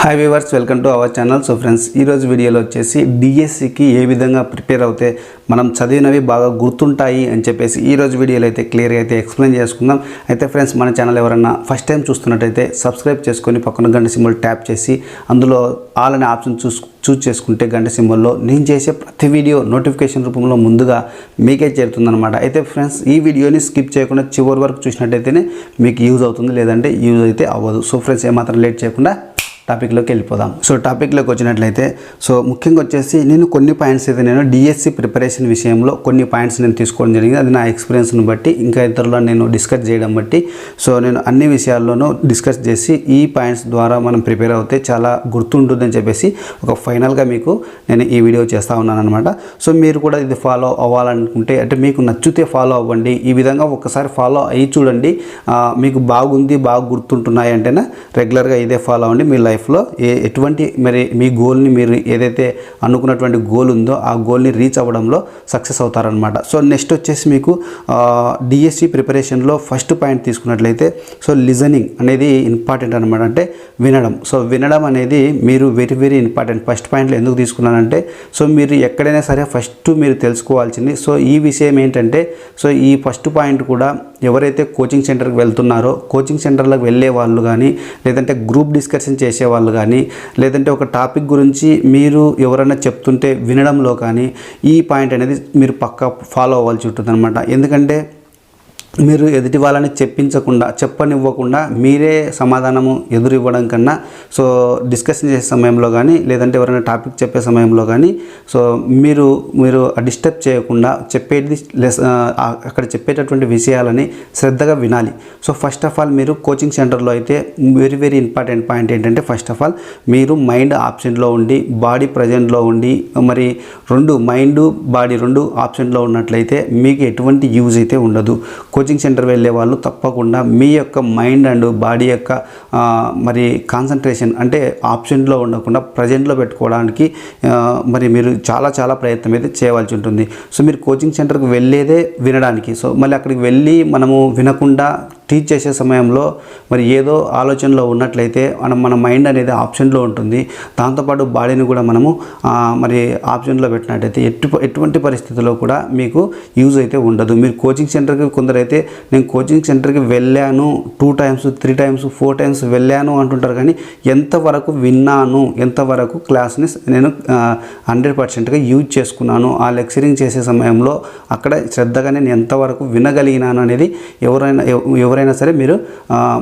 Hi viewers welcome to our channel so friends ఈరోజు వీడియోలో వచ్చేసి డిఎస్సికి ఏ విధంగా ప్రిపేర్ అవుతే మనం చదివినవి బాగా గుర్తుంటాయి అని చెప్పేసి ఈరోజు వీడియోలో అయితే క్లియర్గా అయితే ఎక్స్ప్లెయిన్ చేసుకుందాం. అయితే ఫ్రెండ్స్ మన ఛానల్ ఎవరన్నా ఫస్ట్ టైం చూస్తున్నట్టయితే సబ్స్క్రైబ్ చేసుకొని పక్కన గంట సింబల్ ట్యాప్ చేసి అందులో ఆల్ అనే ఆప్షన్ చూస్ చూస్ చేసుకుంటే గంట సింబల్లో నేను చేసే ప్రతి వీడియో నోటిఫికేషన్ రూపంలో ముందుగా మీకే చేరుతుందనమాట అయితే ఫ్రెండ్స్ ఈ వీడియోని స్కిప్ చేయకుండా చివరి వరకు చూసినట్టయితేనే మీకు యూజ్ అవుతుంది లేదంటే యూజ్ అయితే అవ్వదు. సో ఫ్రెండ్స్ ఏమాత్రం లేట్ చేయకుండా టాపిక్లోకి వెళ్ళిపోదాం. సో టాపిక్లోకి వచ్చినట్లయితే సో ముఖ్యంగా వచ్చేసి నేను కొన్ని పాయింట్స్ అయితే నేను డిఎస్సి ప్రిపరేషన్ విషయంలో కొన్ని పాయింట్స్ నేను తీసుకోవడం జరిగింది. అది నా ఎక్స్పీరియన్స్ని బట్టి ఇంకా ఇతరులను నేను డిస్కస్ చేయడం బట్టి. సో నేను అన్ని విషయాల్లోనూ డిస్కస్ చేసి ఈ పాయింట్స్ ద్వారా మనం ప్రిపేర్ అవుతే చాలా గుర్తుంటుందని చెప్పేసి ఒక ఫైనల్గా మీకు నేను ఈ వీడియో చేస్తూ ఉన్నాను అనమాట సో మీరు కూడా ఇది ఫాలో అవ్వాలనుకుంటే అంటే మీకు నచ్చితే ఫాలో అవ్వండి. ఈ విధంగా ఒకసారి ఫాలో అయ్యి చూడండి. మీకు బాగుంది బాగా గుర్తుంటున్నాయి అంటేనే రెగ్యులర్గా ఇదే ఫాలో అవ్వండి. మీ లైఫ్ లైఫ్లో ఏ ఎటువంటి మరి మీ గోల్ని మీరు ఏదైతే అనుకున్నటువంటి గోల్ ఉందో ఆ గోల్ని రీచ్ అవ్వడంలో సక్సెస్ అవుతారనమాట సో నెక్స్ట్ వచ్చేసి మీకు డిఎస్సి ప్రిపరేషన్లో ఫస్ట్ పాయింట్ తీసుకున్నట్లయితే సో లిజనింగ్ అనేది ఇంపార్టెంట్ అనమాట అంటే వినడం. సో వినడం అనేది మీరు వెరీ వెరీ ఇంపార్టెంట్. ఫస్ట్ పాయింట్లో ఎందుకు తీసుకున్నానంటే సో మీరు ఎక్కడైనా సరే ఫస్ట్ మీరు తెలుసుకోవాల్సింది సో ఈ విషయం ఏంటంటే సో ఈ ఫస్ట్ పాయింట్ కూడా ఎవరైతే కోచింగ్ సెంటర్కి వెళ్తున్నారో కోచింగ్ సెంటర్లకు వెళ్ళే వాళ్ళు కానీ లేదంటే గ్రూప్ డిస్కషన్ చేసే వాళ్ళు కానీ లేదంటే ఒక టాపిక్ గురించి మీరు ఎవరైనా చెప్తుంటే వినడంలో కానీ ఈ పాయింట్ అనేది మీరు పక్కా ఫాలో అవ్వాల్సి ఉంటుంది అనమాట ఎందుకంటే మీరు ఎదుటి వాళ్ళని చెప్పించకుండా చెప్పనివ్వకుండా మీరే సమాధానము ఎదురు ఇవ్వడం కన్నా సో డిస్కషన్ చేసే సమయంలో కానీ లేదంటే ఎవరైనా టాపిక్ చెప్పే సమయంలో కానీ సో మీరు మీరు డిస్టర్బ్ చేయకుండా చెప్పేది లెస్ అక్కడ చెప్పేటటువంటి విషయాలని శ్రద్ధగా వినాలి. సో ఫస్ట్ ఆఫ్ ఆల్ మీరు కోచింగ్ సెంటర్లో అయితే వెరీ వెరీ ఇంపార్టెంట్ పాయింట్ ఏంటంటే ఫస్ట్ ఆఫ్ ఆల్ మీరు మైండ్ ఆప్షన్లో ఉండి బాడీ ప్రజెంట్లో ఉండి మరి రెండు మైండ్ బాడీ రెండు ఆప్షన్లో ఉన్నట్లయితే మీకు ఎటువంటి యూజ్ అయితే ఉండదు. కోచింగ్ సెంటర్ వెళ్ళే వాళ్ళు తప్పకుండా మీ యొక్క మైండ్ అండ్ బాడీ యొక్క మరి కాన్సన్ట్రేషన్ అంటే ఆప్షన్లో ఉండకుండా ప్రజెంట్లో పెట్టుకోవడానికి మరి మీరు చాలా చాలా ప్రయత్నం అయితే చేయవలసి ఉంటుంది. సో మీరు కోచింగ్ సెంటర్కి వెళ్ళేదే వినడానికి. సో మళ్ళీ అక్కడికి వెళ్ళి మనము వినకుండా టీచ్ చేసే సమయంలో మరి ఏదో ఆలోచనలో ఉన్నట్లయితే మనం మన మైండ్ అనేది ఆప్షన్లో ఉంటుంది. దాంతోపాటు బాడీని కూడా మనము మరి ఆప్షన్లో పెట్టినట్టయితే ఎటు ఎటువంటి పరిస్థితుల్లో కూడా మీకు యూజ్ అయితే ఉండదు. మీరు కోచింగ్ సెంటర్కి కొందరైతే నేను కోచింగ్ సెంటర్కి వెళ్ళాను two times three times four times వెళ్ళాను అంటుంటారు కానీ ఎంతవరకు విన్నాను ఎంతవరకు క్లాస్ని నేను హండ్రెడ్ పర్సెంట్గా యూజ్ చేసుకున్నాను ఆ లెక్చరింగ్ చేసే సమయంలో అక్కడ శ్రద్ధగా నేను ఎంతవరకు వినగలిగినాను అనేది ఎవరైనా ఎవరైనా ఎవరైనా సరే మీరు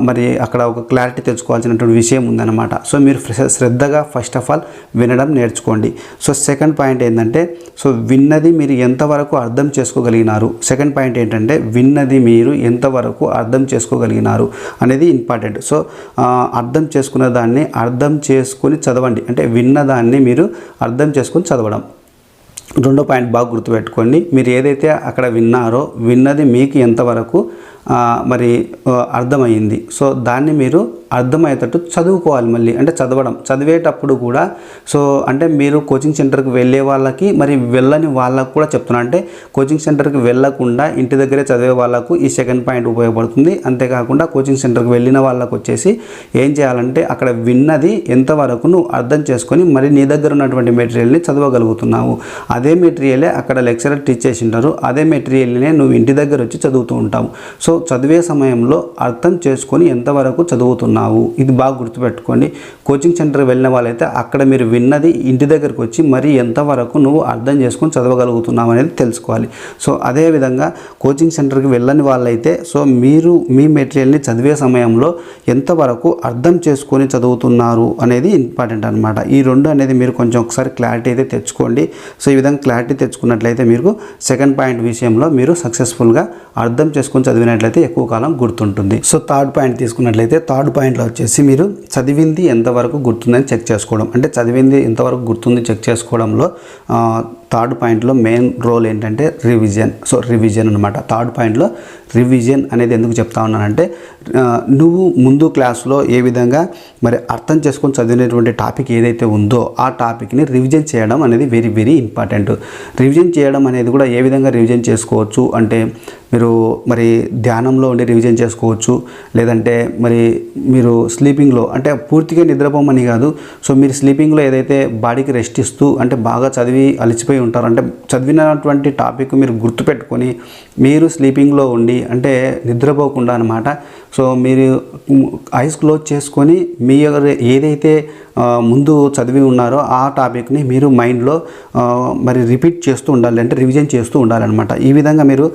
మరి అక్కడ ఒక క్లారిటీ తెచ్చుకోవాల్సినటువంటి విషయం ఉందన్నమాట. సో మీరు శ్రద్ధగా ఫస్ట్ ఆఫ్ ఆల్ వినడం నేర్చుకోండి. సో సెకండ్ పాయింట్ ఏంటంటే సో విన్నది మీరు ఎంతవరకు అర్థం చేసుకోగలిగినారు? సెకండ్ పాయింట్ ఏంటంటే విన్నది మీరు ఎంతవరకు అర్థం చేసుకోగలిగినారు అనేది ఇంపార్టెంట్ సో అర్థం చేసుకున్న దాన్ని అర్థం చేసుకుని చదవండి. అంటే విన్నదాన్ని మీరు అర్థం చేసుకొని చదవడం. రెండో పాయింట్ బాగా గుర్తుపెట్టుకోండి. మీరు ఏదైతే అక్కడ విన్నారో విన్నది మీకు ఎంతవరకు మరి అర్థమైంది సో దాన్ని మీరు అర్థమయ్యేటట్టు చదువుకోవాలి మళ్ళీ. అంటే చదవడం. చదివేటప్పుడు కూడా సో అంటే మీరు కోచింగ్ సెంటర్కి వెళ్ళే వాళ్ళకి మరి వెళ్ళని వాళ్ళకు కూడా చెప్తున్నా. అంటే కోచింగ్ సెంటర్కి వెళ్ళకుండా ఇంటి దగ్గరే చదివే వాళ్ళకు ఈ సెకండ్ పాయింట్ ఉపయోగపడుతుంది. అంతేకాకుండా కోచింగ్ సెంటర్కి వెళ్ళిన వాళ్ళకు వచ్చేసి ఏం చేయాలంటే అక్కడ విన్నది ఎంతవరకు నువ్వు అర్థం చేసుకొని మరి నీ దగ్గర ఉన్నటువంటి మెటీరియల్ని చదవగలుగుతున్నావు. అదే మెటీరియలే అక్కడ లెక్చరర్ టీచ్ చేసి ఉంటారు అదే మెటీరియల్నే నువ్వు ఇంటి దగ్గర వచ్చి చదువుతూ ఉంటావు. సో చదివే సమయంలో అర్థం చేసుకొని ఎంతవరకు చదువుతున్నావు? ఇది బాగా గుర్తుపెట్టుకోండి. కోచింగ్ సెంటర్ వెళ్ళిన వాళ్ళైతే అక్కడ మీరు విన్నది ఇంటి దగ్గరకు వచ్చి మరి ఎంతవరకు నువ్వు అర్థం చేసుకొని చదవగలుగుతున్నావు అనేది తెలుసుకోవాలి. సో అదేవిధంగా కోచింగ్ సెంటర్కి వెళ్ళని వాళ్ళైతే సో మీరు మీ మెటీరియల్ని చదివే సమయంలో ఎంతవరకు అర్థం చేసుకొని చదువుతున్నారు అనేది ఇంపార్టెంట్ అనమాట ఈ రెండు అనేది మీరు కొంచెం ఒకసారి క్లారిటీ అయితే తెచ్చుకోండి. సో ఈ విధంగా క్లారిటీ తెచ్చుకున్నట్లయితే మీరు సెకండ్ పాయింట్ విషయంలో మీరు సక్సెస్ఫుల్గా అర్థం చేసుకొని చదివినట్లయితే ఎక్కువ కాలం గుర్తుంటుంది. సో థర్డ్ పాయింట్ తీసుకున్నట్లయితే థర్డ్ పాయింట్లో వచ్చేసి మీరు చదివింది ఎంతవరకు గుర్తుందని చెక్ చేసుకోవడం. అంటే చదివింది ఎంతవరకు గుర్తుంది చెక్ చేసుకోవడంలో థర్డ్ పాయింట్లో మెయిన్ రోల్ ఏంటంటే రివిజన్. సో రివిజన్ అనమాట థర్డ్ పాయింట్లో రివిజన్ అనేది ఎందుకు చెప్తా ఉన్నానంటే నువ్వు ముందు క్లాస్లో ఏ విధంగా మరి అర్థం చేసుకొని చదివినటువంటి టాపిక్ ఏదైతే ఉందో ఆ టాపిక్ని రివిజన్ చేయడం అనేది వెరీ వెరీ ఇంపార్టెంట్. రివిజన్ చేయడం అనేది కూడా ఏ విధంగా రివిజన్ చేసుకోవచ్చు అంటే మీరు మరి ధ్యానంలో ఉండి రివిజన్ చేసుకోవచ్చు. లేదంటే మరి మీరు స్లీపింగ్లో అంటే పూర్తిగా నిద్రపోమని కాదు. సో మీరు స్లీపింగ్లో ఏదైతే బాడీకి రెస్ట్ ఇస్తూ అంటే బాగా చదివి అలిచిపోయి ఉంటారు అంటే చదివినటువంటి టాపిక్ మీరు గుర్తుపెట్టుకొని మీరు స్లీపింగ్లో ఉండి అంటే నిద్రపోకుండా అనమాట సో మీరు ఐస్ క్లోజ్ చేసుకొని మీ ఏదైతే ముందు చదివి ఉన్నారో ఆ టాపిక్ని మీరు మైండ్లో మరి రిపీట్ చేస్తూ ఉండాలి. అంటే రివిజన్ చేస్తూ ఉండాలన్నమాట ఈ విధంగా మీరు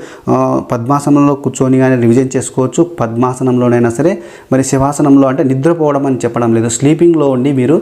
పద్మాసనంలో కూర్చొని కానీ రివిజన్ చేసుకోవచ్చు. పద్మాసనంలోనైనా సరే మరి శివాసనంలో అంటే నిద్రపోవడం అని చెప్పడం లేదు. స్లీపింగ్లో ఉండి మీరు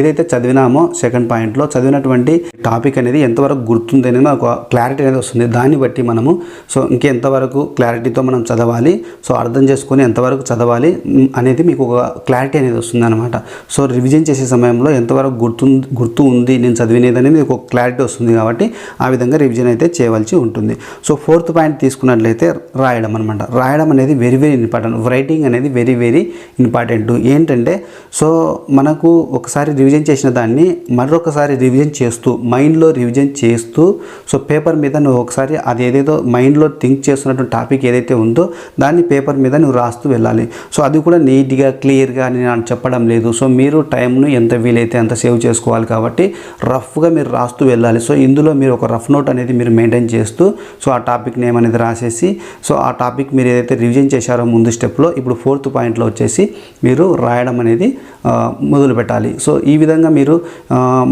ఏదైతే చదివినామో సెకండ్ పాయింట్లో చదివినటువంటి టాపిక్ అనేది ఎంతవరకు గుర్తుంది అనేది ఒక క్లారిటీ అనేది వస్తుంది. దాన్ని బట్టి మనము సో ఇంకెంతవరకు క్లారిటీతో మనం చదవాలి సో అర్థం చేసుకొని ఎంతవరకు చదవాలి అనేది మీకు ఒక క్లారిటీ అనేది వస్తుంది అనమాట సో రివిజన్ చేసే సమయంలో ఎంతవరకు గుర్తు గుర్తు ఉంది నేను చదివినది అనేది మీకు ఒక క్లారిటీ వస్తుంది కాబట్టి ఆ విధంగా రివిజన్ అయితే చేయవలసి ఉంటుంది. సో ఫోర్త్ పాయింట్ తీసుకున్నట్లయితే రాయడం అనమాట రాయడం అనేది వెరీ వెరీ ఇంపార్టెంట్ రైటింగ్ అనేది వెరీ వెరీ ఇంపార్టెంట్ ఏంటంటే సో మనకు ఒకసారి రివిజన్ చేసిన దాన్ని మరొకసారి రివిజన్ చేస్తూ మైండ్లో రివిజన్ చేస్తూ సో పేపర్ మీద నువ్వు ఒకసారి అది ఏదేదో మైండ్లో థింక్ చేస్తున్నటువంటి టాపిక్ ఏదైతే ఉందో దాన్ని పేపర్ మీద నువ్వు రాస్తూ వెళ్ళాలి. సో అది కూడా నీట్గా క్లియర్గా నేను అని చెప్పడం లేదు. సో మీరు టైంను ఎంత వీలైతే అంత సేవ్ చేసుకోవాలి కాబట్టి రఫ్గా మీరు రాస్తూ వెళ్ళాలి. సో ఇందులో మీరు ఒక రఫ్ నోట్ అనేది మీరు మెయింటైన్ చేస్తూ సో ఆ టాపిక్ నేమ్ అనేది రాసేసి సో ఆ టాపిక్ మీరు ఏదైతే రివిజన్ చేశారో ముందు స్టెప్లో ఇప్పుడు ఫోర్త్ పాయింట్లో వచ్చేసి మీరు రాయడం అనేది మొదలు పెట్టాలి. సో ఈ విధంగా మీరు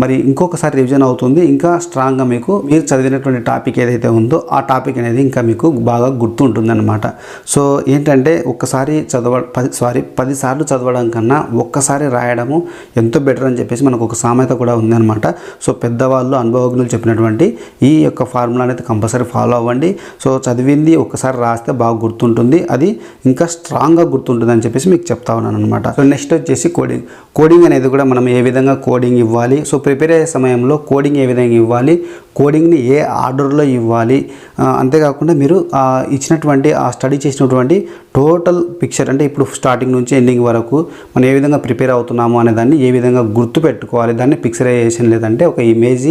మరి ఇంకొకసారి రివిజన్ అవుతుంది. ఇంకా స్ట్రాంగ్గా మీకు మీరు చదివినటువంటి టాపిక్ ఏదైతే ఉందో ఆ టాపిక్ అనేది ఇంకా మీకు బాగా గుర్తుంటుందన్నమాట. సో ఏంటంటే ఒక్కసారి చదవ పది సారీ పదిసార్లు చదవడం కన్నా ఒక్కసారి రాయడము ఎంతో బెటర్ అని చెప్పేసి మనకు ఒక సామెత కూడా ఉందన్నమాట. సో పెద్దవాళ్ళు అనుభవజ్ఞులు చెప్పినటువంటి ఈ యొక్క ఫార్ములా అనేది కంపల్సరీ ఫాలో అవ్వండి. సో చదివింది ఒక్కసారి రాస్తే బాగా గుర్తుంటుంది. అది ఇంకా స్ట్రాంగ్గా గుర్తుంటుంది అని చెప్పేసి మీకు చెప్తా ఉన్నాను అనమాట సో నెక్స్ట్ వచ్చేసి కోడింగ్. కోడింగ్ అనేది కూడా మనం ఏ విధంగా కోడింగ్ ఇవ్వాలి? సో ప్రిపేర్ అయ్యే సమయంలో కోడింగ్ ఏ విధంగా ఇవ్వాలి? కోడింగ్ని ఏ ఆర్డర్లో ఇవ్వాలి? ఆ, అంతేకాకుండా మీరు ఆ ఇచ్చినటువంటి ఆ స్టడీ చేసినటువంటి టోటల్ పిక్చర్ అంటే ఇప్పుడు స్టార్టింగ్ నుంచి ఎండింగ్ వరకు మనం ఏ విధంగా ప్రిపేర్ అవుతున్నాము అనే దాన్ని ఏ విధంగా గుర్తు పెట్టుకోవాలి దాన్ని పిక్చరైజేషన్ లేదంటే ఒక ఇమేజ్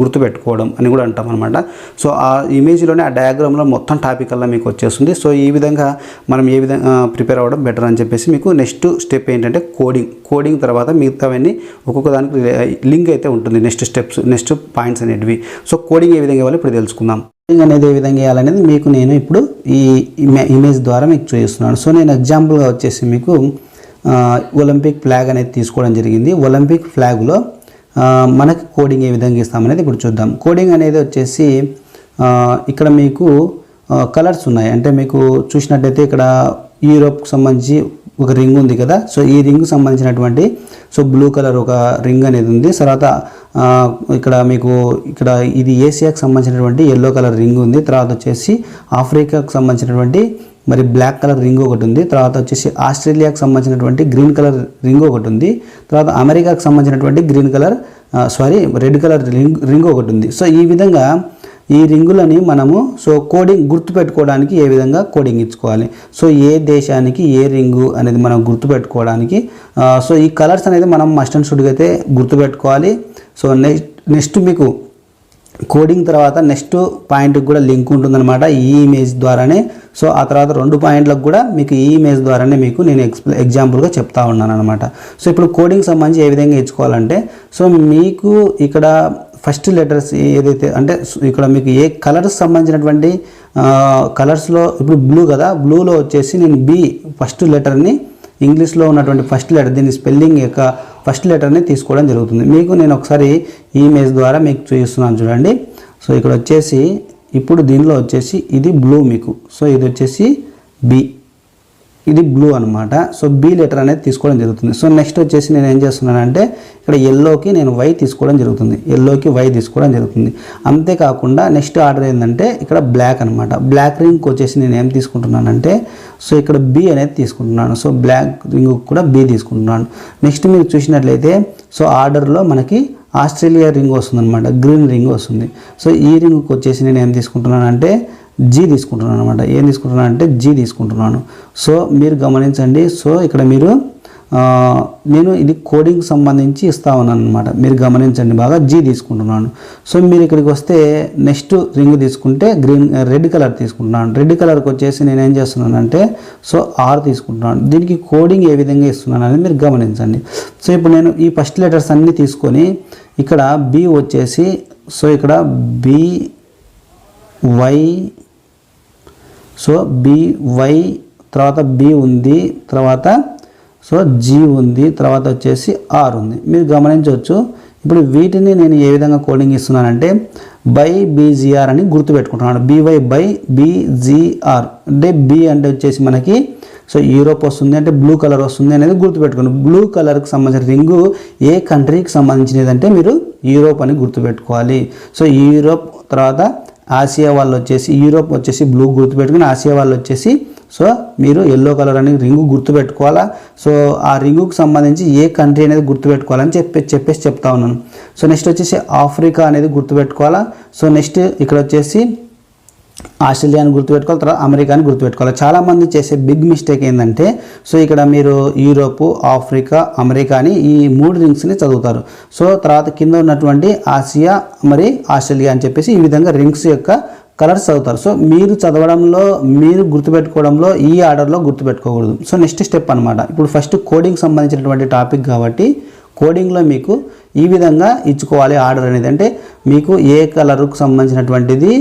గుర్తు పెట్టుకోవడం అని కూడా అంటాం అనమాట సో ఆ ఇమేజ్లోనే ఆ డయాగ్రామ్లో మొత్తం టాపిక్ అలా మీకు వచ్చేస్తుంది. సో ఈ విధంగా మనం ఏ విధంగా ప్రిపేర్ అవ్వడం బెటర్ అని చెప్పేసి మీకు నెక్స్ట్ స్టెప్ ఏంటంటే కోడింగ్. కోడింగ్ తర్వాత మిగతావన్నీ ఒక్కొక్క దానికి లింక్ అయితే ఉంటుంది. నెక్స్ట్ స్టెప్స్ నెక్స్ట్ పాయింట్స్ అనేటివి. సో కోడింగ్ ఏ విధంగా ఇవ్వాలి ఇప్పుడు తెలుసుకుందాం. అనేది ఏ విధంగా చేయాలనేది మీకు నేను ఇప్పుడు ఈ ఇమేజ్ ద్వారా మీకు చూపిస్తున్నాను. సో నేను ఎగ్జాంపుల్గా వచ్చేసి మీకు ఒలింపిక్ ఫ్లాగ్ అనేది తీసుకోవడం జరిగింది. ఒలింపిక్ ఫ్లాగ్లో మనకి కోడింగ్ ఏ విధంగా ఇస్తామనేది ఇప్పుడు చూద్దాం. కోడింగ్ అనేది వచ్చేసి ఇక్కడ మీకు కలర్స్ ఉన్నాయి. అంటే మీకు చూసినట్టయితే ఇక్కడ యూరోప్కి సంబంధించి ఒక రింగ్ ఉంది కదా. సో ఈ రింగ్ సంబంధించినటువంటి సో బ్లూ కలర్ ఒక రింగ్ అనేది ఉంది. తర్వాత ఇక్కడ మీకు ఇక్కడ ఇది ఏసియాకి సంబంధించినటువంటి ఎల్లో కలర్ రింగ్ ఉంది. తర్వాత వచ్చేసి ఆఫ్రికాకు సంబంధించినటువంటి మరి బ్లాక్ కలర్ రింగ్ ఒకటి ఉంది. తర్వాత వచ్చేసి ఆస్ట్రేలియాకి సంబంధించినటువంటి గ్రీన్ కలర్ రింగ్ ఒకటి ఉంది. తర్వాత అమెరికాకు సంబంధించినటువంటి green colour sorry red colour ring ring ఒకటి ఉంది. సో ఈ విధంగా ఈ రింగులని మనము సో కోడింగ్ గుర్తుపెట్టుకోవడానికి ఏ విధంగా కోడింగ్ ఇచ్చుకోవాలి? సో ఏ దేశానికి ఏ రింగు అనేది మనం గుర్తుపెట్టుకోవడానికి సో ఈ కలర్స్ అనేది మనం మస్ట్ అండ్ షుడ్గా అయితే గుర్తుపెట్టుకోవాలి. సో నెక్స్ట్ నెక్స్ట్ మీకు కోడింగ్ తర్వాత నెక్స్ట్ పాయింట్కి కూడా లింక్ ఉంటుందన్నమాట ఈ ఇమేజ్ ద్వారానే. సో ఆ తర్వాత రెండు పాయింట్లకు కూడా మీకు ఈ ఇమేజ్ ద్వారానే మీకు నేను ఎక్స్ప్లె ఎగ్జాంపుల్గా చెప్తా ఉన్నాను అనమాట సో ఇప్పుడు కోడింగ్ సంబంధించి ఏ విధంగా ఇచ్చుకోవాలంటే సో మీకు ఇక్కడ ఫస్ట్ లెటర్స్ ఏదైతే అంటే ఇక్కడ మీకు ఏ కలర్స్ సంబంధించినటువంటి కలర్స్లో ఇప్పుడు బ్లూ కదా బ్లూలో వచ్చేసి నేను బి ఫస్ట్ లెటర్ని ఇంగ్లీష్లో ఉన్నటువంటి ఫస్ట్ లెటర్ దీని స్పెల్లింగ్ యొక్క ఫస్ట్ లెటర్ని తీసుకోవడం జరుగుతుంది. మీకు నేను ఒకసారి ఈ ఇమేజ్ ద్వారా మీకు చూపిస్తున్నాను చూడండి. సో ఇక్కడ వచ్చేసి ఇప్పుడు దీనిలో వచ్చేసి ఇది బ్లూ మీకు. సో ఇది వచ్చేసి బి ఇది బ్లూ అనమాట. సో బి లెటర్ అనేది తీసుకోవడం జరుగుతుంది. సో నెక్స్ట్ వచ్చేసి నేను ఏం చేస్తున్నానంటే ఇక్కడ ఎల్లోకి నేను వై తీసుకోవడం జరుగుతుంది. ఎల్లోకి వై తీసుకోవడం జరుగుతుంది. అంతేకాకుండా నెక్స్ట్ ఆర్డర్ ఏంటంటే ఇక్కడ బ్లాక్ అనమాట. బ్లాక్ రింగ్కి వచ్చేసి నేను ఏం తీసుకుంటున్నానంటే సో ఇక్కడ బి అనేది తీసుకుంటున్నాను. సో బ్లాక్ రింగ్ కూడా బి తీసుకుంటున్నాను. నెక్స్ట్ మీరు చూసినట్లయితే సో ఆర్డర్లో మనకి ఆస్ట్రేలియా రింగ్ వస్తుంది అనమాట గ్రీన్ రింగ్ వస్తుంది. సో ఈ రింగ్కి వచ్చేసి నేను ఏం తీసుకుంటున్నాను అంటే జీ తీసుకుంటున్నాను అనమాట ఏం తీసుకుంటున్నాను అంటే జీ తీసుకుంటున్నాను. సో మీరు గమనించండి. సో ఇక్కడ మీరు నేను ఇది కోడింగ్ సంబంధించి ఇస్తా ఉన్నాను అనమాట మీరు గమనించండి బాగా జీ తీసుకుంటున్నాను. సో మీరు ఇక్కడికి వస్తే నెక్స్ట్ రింగ్ తీసుకుంటే గ్రీన్ రెడ్ కలర్ తీసుకుంటున్నాను. రెడ్ కలర్కి వచ్చేసి నేను ఏం చేస్తున్నానంటే సో ఆర్ తీసుకుంటున్నాను. దీనికి కోడింగ్ ఏ విధంగా ఇస్తున్నాను అనేది మీరు గమనించండి. సో ఇప్పుడు నేను ఈ ఫస్ట్ లెటర్స్ అన్నీ తీసుకొని ఇక్కడ బి వచ్చేసి సో ఇక్కడ బి వై సో బివై తర్వాత బి ఉంది తర్వాత సో జీ ఉంది తర్వాత వచ్చేసి ఆర్ ఉంది. మీరు గమనించవచ్చు ఇప్పుడు వీటిని నేను ఏ విధంగా కోడింగ్ ఇస్తున్నానంటే బై బీజీఆర్ అని గుర్తుపెట్టుకుంటున్నాను. బీవై బై బీజీఆర్ అంటే బి అంటే వచ్చేసి మనకి సో యూరోప్ వస్తుంది అంటే బ్లూ కలర్ వస్తుంది అనేది గుర్తుపెట్టుకోండి. బ్లూ కలర్కి సంబంధించిన రింగు ఏ కంట్రీకి సంబంధించినది అంటే మీరు యూరోప్ అని గుర్తుపెట్టుకోవాలి. సో యూరోప్ తర్వాత ఆసియా వాళ్ళు వచ్చేసి యూరోప్ వచ్చేసి బ్లూ గుర్తుపెట్టుకుని ఆసియా వాళ్ళు వచ్చేసి సో మీరు ఎల్లో కలర్ అని రింగు గుర్తుపెట్టుకోవాలా? సో ఆ రింగుకు సంబంధించి ఏ కంట్రీ అనేది గుర్తుపెట్టుకోవాలని చెప్పి చెప్పేసి చెప్తా ఉన్నాను. సో నెక్స్ట్ వచ్చేసి ఆఫ్రికా అనేది గుర్తుపెట్టుకోవాలా? సో నెక్స్ట్ ఇక్కడ వచ్చేసి ఆస్ట్రేలియాని గుర్తుపెట్టుకోవాలి తర్వాత అమెరికాని గుర్తుపెట్టుకోవాలి. చాలామంది చేసే బిగ్ మిస్టేక్ ఏంటంటే సో ఇక్కడ మీరు యూరోప్ ఆఫ్రికా అమెరికా అని ఈ మూడు రింగ్స్ని చదువుతారు. సో తర్వాత కింద ఉన్నటువంటి ఆసియా మరి ఆస్ట్రేలియా అని చెప్పేసి ఈ విధంగా రింగ్స్ యొక్క కలర్స్ చదువుతారు. సో మీరు చదవడంలో మీరు గుర్తుపెట్టుకోవడంలో ఈ ఆర్డర్లో గుర్తుపెట్టుకోకూడదు. సో నెక్స్ట్ స్టెప్ అనమాట ఇప్పుడు ఫస్ట్ కోడింగ్ సంబంధించినటువంటి టాపిక్ కాబట్టి కోడింగ్లో మీకు ఈ విధంగా ఇచ్చుకోవాలి ఆర్డర్ అనేది. అంటే మీకు ఏ కలర్కు సంబంధించినటువంటిది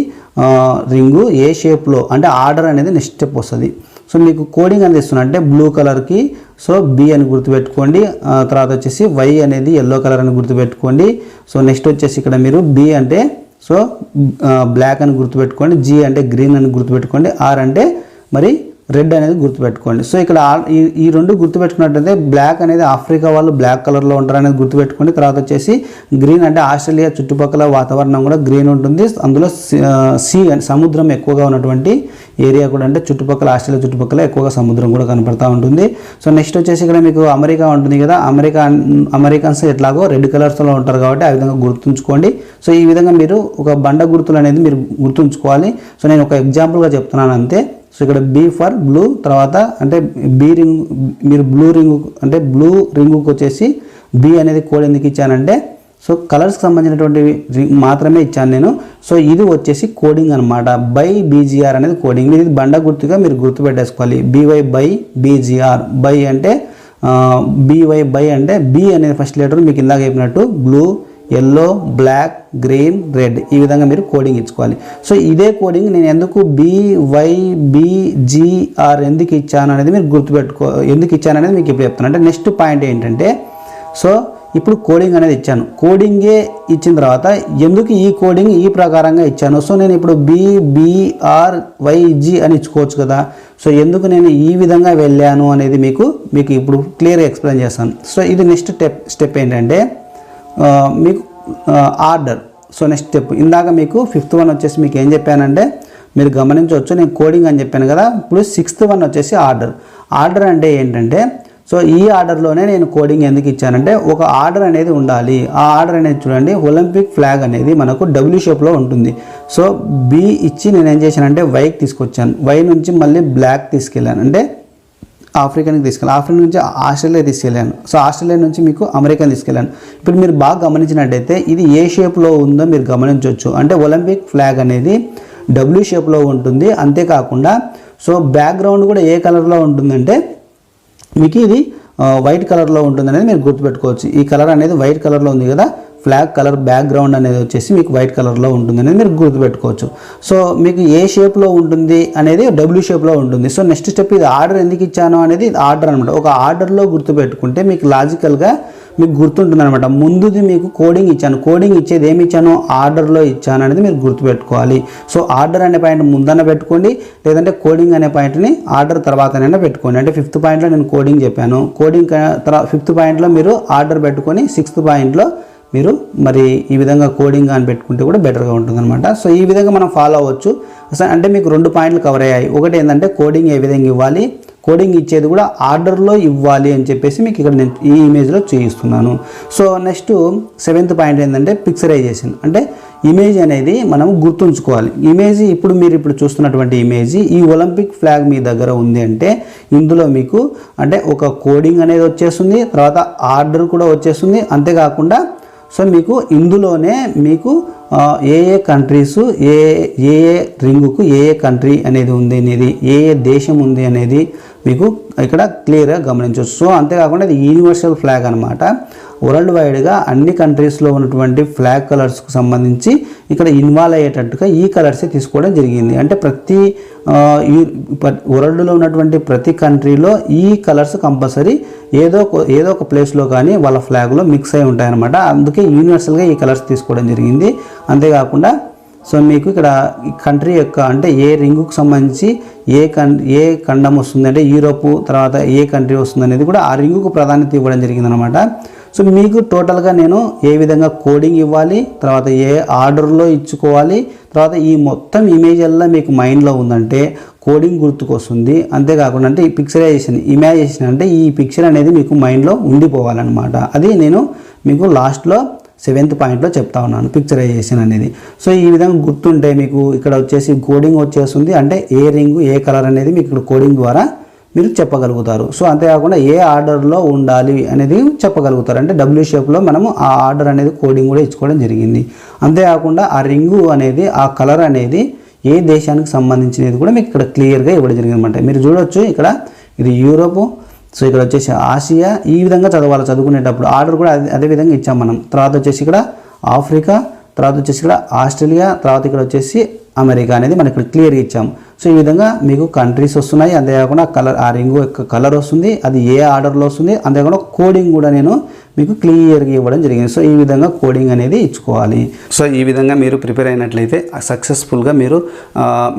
రింగు ఏ షేప్లో అంటే ఆర్డర్ అనేది నెక్స్ట్ స్టెప్ వస్తుంది. సో మీకు కోడింగ్ అనేది ఇస్తున్నా. అంటే బ్లూ కలర్కి సో బి అని గుర్తుపెట్టుకోండి. తర్వాత వచ్చేసి వై అనేది ఎల్లో కలర్ అని గుర్తుపెట్టుకోండి. సో నెక్స్ట్ వచ్చేసి ఇక్కడ మీరు బి అంటే సో బ్లాక్ అని గుర్తుపెట్టుకోండి. జీ అంటే గ్రీన్ అని గుర్తుపెట్టుకోండి. ఆర్ అంటే మరి రెడ్ అనేది గుర్తుపెట్టుకోండి. సో ఇక్కడ ఈ ఈ రెండు గుర్తుపెట్టుకున్నట్టయితే బ్లాక్ అనేది ఆఫ్రికా వాళ్ళు బ్లాక్ కలర్లో ఉంటారు అనేది గుర్తుపెట్టుకోండి. తర్వాత వచ్చేసి గ్రీన్ అంటే ఆస్ట్రేలియా చుట్టుపక్కల వాతావరణం కూడా గ్రీన్ ఉంటుంది. అందులో సీ- సీ సముద్రం ఎక్కువగా ఉన్నటువంటి ఏరియా కూడా అంటే చుట్టుపక్కల ఆస్ట్రేలియా చుట్టుపక్కల ఎక్కువగా సముద్రం కూడా కనపడతా ఉంటుంది. సో నెక్స్ట్ వచ్చేసి ఇక్కడ మీకు అమెరికా ఉంటుంది కదా. అమెరికా అమెరికన్స్ ఎట్లాగో రెడ్ కలర్స్లో ఉంటారు కాబట్టి ఆ విధంగా గుర్తుంచుకోండి. సో ఈ విధంగా మీరు ఒక బండ గుర్తులు అనేది మీరు గుర్తుంచుకోవాలి. సో నేను ఒక ఎగ్జాంపుల్గా చెప్తున్నాను అంతే. సో ఇక్కడ బీ ఫర్ బ్లూ తర్వాత అంటే బీ రింగ్ మీరు బ్లూ రింగ్ అంటే బ్లూ రింగుకి వచ్చేసి బీ అనేది కోడ్ ఎందుకు ఇచ్చానంటే సో కలర్స్కి సంబంధించినటువంటి రింగ్ మాత్రమే ఇచ్చాను నేను. సో ఇది వచ్చేసి కోడింగ్ అనమాట బై బీజీఆర్ అనేది కోడింగ్ ఇది బండ గుర్తుగా మీరు గుర్తుపెట్టేసుకోవాలి. బీవై బై బీజీఆర్ బై అంటే బీవై బై అంటే బి అనేది ఫస్ట్ లెటర్ మీకు ఇందాక చెప్పినట్టు blue yellow black green red ఈ విధంగా మీరు కోడింగ్ ఇచ్చుకోవాలి. సో ఇదే కోడింగ్ నేను ఎందుకు బీవైబీజీఆర్ ఎందుకు ఇచ్చాను అనేది మీరు గుర్తుపెట్టుకో ఎందుకు ఇచ్చాను అనేది మీకు ఇప్పుడు చెప్తాను అంటే నెక్స్ట్ పాయింట్ ఏంటంటే సో ఇప్పుడు కోడింగ్ అనేది ఇచ్చాను. కోడింగే ఇచ్చిన తర్వాత ఎందుకు ఈ కోడింగ్ ఈ ప్రకారంగా ఇచ్చాను? సో నేను ఇప్పుడు బీబీఆర్ వైజీ అని ఇచ్చుకోవచ్చు కదా. సో ఎందుకు నేను ఈ విధంగా వెళ్ళాను అనేది మీకు మీకు ఇప్పుడు క్లియర్గా ఎక్స్ప్లెయిన్ చేస్తాను. సో ఇది నెక్స్ట్ స్టెప్ స్టెప్ ఏంటంటే మీకు ఆర్డర్. సో నెక్స్ట్ స్టెప్ ఇందాక మీకు ఫిఫ్త్ వన్ వచ్చేసి మీకు ఏం చెప్పానంటే మీరు గమనించవచ్చు నేను కోడింగ్ అని చెప్పాను కదా ఇప్పుడు సిక్స్త్ వన్ వచ్చేసి ఆర్డర్. ఆర్డర్ అంటే ఏంటంటే సో ఈ ఆర్డర్లోనే నేను కోడింగ్ ఎందుకు ఇచ్చానంటే ఒక ఆర్డర్ అనేది ఉండాలి. ఆ ఆర్డర్ అనేది చూడండి ఒలింపిక్ ఫ్లాగ్ అనేది మనకు డబ్ల్యూ షేప్లో ఉంటుంది. సో బి ఇచ్చి నేను ఏం చేశానంటే వైకి తీసుకొచ్చాను. వై నుంచి మళ్ళీ బ్లాక్ తీసుకెళ్ళాను. అంటే ఆఫ్రికాకి తీసుకెళ్ళాను. ఆఫ్రికా నుంచి ఆస్ట్రేలియా తీసుకెళ్ళాను. సో ఆస్ట్రేలియా నుంచి మీకు అమెరికా తీసుకెళ్ళాను. ఇప్పుడు మీరు బాగా గమనించినట్టయితే ఇది ఏ షేప్లో ఉందో మీరు గమనించవచ్చు అంటే ఒలింపిక్ ఫ్లాగ్ అనేది డబ్ల్యూ షేప్లో ఉంటుంది. అంతేకాకుండా సో బ్యాక్గ్రౌండ్ కూడా ఏ కలర్లో ఉంటుందంటే మీకు ఇది వైట్ కలర్లో ఉంటుంది అనేది మీరు గుర్తుపెట్టుకోవచ్చు. ఈ కలర్ అనేది వైట్ కలర్లో ఉంది కదా ఫ్లాగ్ కలర్ బ్యాక్గ్రౌండ్ అనేది వచ్చేసి మీకు వైట్ కలర్లో ఉంటుంది అనేది మీరు గుర్తుపెట్టుకోవచ్చు. సో మీకు ఏ షేప్లో ఉంటుంది అనేది డబ్ల్యూ షేప్లో ఉంటుంది. సో నెక్స్ట్ స్టెప్ ఇది ఆర్డర్ ఎందుకు ఇచ్చాను అనేది ఆర్డర్ అనమాట ఒక ఆర్డర్లో గుర్తుపెట్టుకుంటే మీకు లాజికల్గా మీకు గుర్తుంటుంది అనమాట ముందుది మీకు కోడింగ్ ఇచ్చాను. కోడింగ్ ఇచ్చేది ఏమి ఇచ్చాను? ఆర్డర్లో ఇచ్చాను అనేది మీరు గుర్తుపెట్టుకోవాలి. సో ఆర్డర్ అనే పాయింట్ ముందన్న పెట్టుకోండి. లేదంటే కోడింగ్ అనే పాయింట్ని ఆర్డర్ తర్వాతనైనా పెట్టుకోండి. అంటే ఫిఫ్త్ పాయింట్లో నేను కోడింగ్ చెప్పాను. కోడింగ్ తర్వాత ఫిఫ్త్ పాయింట్లో మీరు ఆర్డర్ పెట్టుకొని సిక్స్త్ పాయింట్లో మీరు మరి ఈ విధంగా కోడింగ్ అని పెట్టుకుంటే కూడా బెటర్గా ఉంటుందన్నమాట. సో ఈ విధంగా మనం ఫాలో అవ్వచ్చు. అంటే మీకు రెండు పాయింట్లు కవర్ అయ్యాయి. ఒకటి ఏంటంటే కోడింగ్ ఏ విధంగా ఇవ్వాలి? కోడింగ్ ఇచ్చేది కూడా ఆర్డర్లో ఇవ్వాలి అని చెప్పేసి మీకు ఇక్కడ నేను ఈ ఇమేజ్లో చూపిస్తున్నాను. సో నెక్స్ట్ సెవెంత్ పాయింట్ ఏంటంటే పిక్చరైజేషన్ అంటే ఇమేజ్ అనేది మనం గుర్తుంచుకోవాలి. ఇమేజ్ ఇప్పుడు మీరు ఇప్పుడు చూస్తున్నటువంటి ఇమేజ్ ఈ ఒలింపిక్ ఫ్లాగ్ మీ దగ్గర ఉంది అంటే ఇందులో మీకు అంటే ఒక కోడింగ్ అనేది వచ్చేస్తుంది తర్వాత ఆర్డర్ కూడా వచ్చేస్తుంది. అంతేకాకుండా సో మీకు ఇందులోనే మీకు ఏ ఏ కంట్రీస్ ఏ ఏ ఏ రింగుకు ఏ ఏ కంట్రీ అనేది ఉంది అనేది ఏ ఏ దేశం ఉంది అనేది మీకు ఇక్కడ క్లియర్గా గమనించవచ్చు. సో అంతేకాకుండా ఇది యూనివర్సల్ ఫ్లాగ్ అనమాట వరల్డ్ వైడ్గా అన్ని కంట్రీస్లో ఉన్నటువంటి ఫ్లాగ్ కలర్స్కు సంబంధించి ఇక్కడ ఇన్వాల్వ్ అయ్యేటట్టుగా ఈ కలర్సే తీసుకోవడం జరిగింది. అంటే ప్రతి ఈ వరల్డ్లో ఉన్నటువంటి ప్రతి కంట్రీలో ఈ కలర్స్ కంపల్సరీ ఏదో ఒక- ఏదో ఒక ప్లేస్లో కానీ వాళ్ళ ఫ్లాగ్లో మిక్స్ అయి ఉంటాయన్నమాట. అందుకే యూనివర్సల్గా ఈ కలర్స్ తీసుకోవడం జరిగింది. అంతేకాకుండా సో మీకు ఇక్కడ కంట్రీ యొక్క అంటే ఏ రింగుకు సంబంధించి ఏ కన్ ఏ ఖండం వస్తుంది అంటే యూరోపు తర్వాత ఏ కంట్రీ వస్తుంది అనేది కూడా ఆ రింగుకు ప్రాధాన్యత ఇవ్వడం జరిగిందనమాట సో మీకు టోటల్గా నేను ఏ విధంగా కోడింగ్ ఇవ్వాలి తర్వాత ఏ ఆర్డర్లో ఇచ్చుకోవాలి తర్వాత ఈ మొత్తం ఇమేజ్ అల్లా మీకు మైండ్లో ఉందంటే కోడింగ్ గుర్తుకొస్తుంది. అంతేకాకుండా అంటే ఈ పిక్చరైజేషన్ ఇమాజినేషన్ అంటే ఈ పిక్చర్ అనేది మీకు మైండ్లో ఉండిపోవాలన్నమాట. అది నేను మీకు లాస్ట్లో సెవెంత్ పాయింట్లో చెప్తా ఉన్నాను పిక్చరైజేషన్ అనేది. సో ఈ విధంగా గుర్తుంటే మీకు ఇక్కడ వచ్చేసి కోడింగ్ వచ్చేస్తుంది. అంటే ఏ రింగు ఏ కలర్ అనేది మీకు ఇక్కడ కోడింగ్ ద్వారా మీరు చెప్పగలుగుతారు. సో అంతేకాకుండా ఏ ఆర్డర్లో ఉండాలి అనేది చెప్పగలుగుతారు. అంటే డబ్ల్యూ షేప్లో మనము ఆ ఆర్డర్ అనేది కోడింగ్ కూడా ఇచ్చుకోవడం జరిగింది. అంతేకాకుండా ఆ రింగు అనేది ఆ కలర్ అనేది ఏ దేశానికి సంబంధించినది కూడా మీకు ఇక్కడ క్లియర్గా ఇవ్వడం జరిగింది అనమాట మీరు చూడొచ్చు ఇక్కడ ఇది యూరోపు సో ఇక్కడ వచ్చేసి ఆసియా ఈ విధంగా చదవాలి. చదువుకునేటప్పుడు ఆర్డర్ కూడా అదే అదే విధంగా ఇచ్చాం మనం. తర్వాత వచ్చేసి ఇక్కడ ఆఫ్రికా తర్వాత వచ్చేసి ఇక్కడ ఆస్ట్రేలియా తర్వాత ఇక్కడ వచ్చేసి అమెరికా అనేది మనం ఇక్కడ క్లియర్గా ఇచ్చాం. సో ఈ విధంగా మీకు కంట్రీస్ వస్తున్నాయి. అంతేకాకుండా కలర్ ఆ రింగు యొక్క కలర్ వస్తుంది. అది ఏ ఆర్డర్లో వస్తుంది? అంతేకాకుండా కోడింగ్ కూడా నేను మీకు క్లియర్గా ఇవ్వడం జరిగింది. సో ఈ విధంగా కోడింగ్ అనేది ఇచ్చుకోవాలి. సో ఈ విధంగా మీరు ప్రిపేర్ అయినట్లయితే సక్సెస్ఫుల్గా మీరు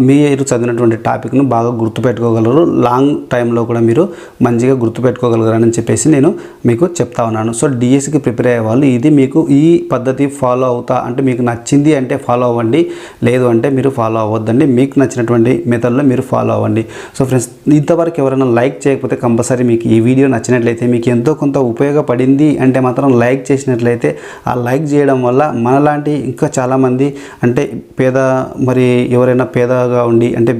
మీరు చదివినటువంటి టాపిక్ను బాగా గుర్తుపెట్టుకోగలరు. లాంగ్ టైంలో కూడా మీరు మంచిగా గుర్తుపెట్టుకోగలరని చెప్పేసి నేను మీకు చెప్తా ఉన్నాను. సో డిఎస్సికి ప్రిపేర్ అయ్యే వాళ్ళు ఇది మీకు ఈ పద్ధతి ఫాలో అవుతా అంటే మీకు నచ్చింది అంటే ఫాలో అవ్వండి. లేదు అంటే మీరు ఫాలో అవ్వద్దండి. మీకు నచ్చినటువంటి మెథడ్లో మీరు ఫాలో అవ్వండి. సో ఫ్రెండ్స్ ఇంతవరకు ఎవరైనా లైక్ చేయకపోతే కంపల్సరీ మీకు ఈ వీడియో నచ్చినట్లయితే మీకు ఎంతో కొంత ఉపయోగపడింది అంటే మాత్రం లైక్ చేసినట్లయితే ఆ లైక్ చేయడం వల్ల మనలాంటి ఇంకా చాలామంది అంటే పేద మరి ఎవరైనా పేదగా ఉండి అంటే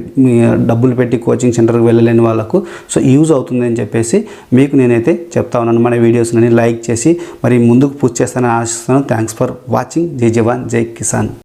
డబ్బులు పెట్టి కోచింగ్ సెంటర్కి వెళ్ళలేని వాళ్ళకు సో యూజ్ అవుతుంది అని చెప్పేసి మీకు నేనైతే చెప్తా ఉన్నాను. మన వీడియోస్ని లైక్ చేసి మరి ముందుకు పూర్తి చేస్తానని ఆశిస్తాను థ్యాంక్స్ ఫర్ వాచింగ్. జై జవాన్ జై కిసాన్.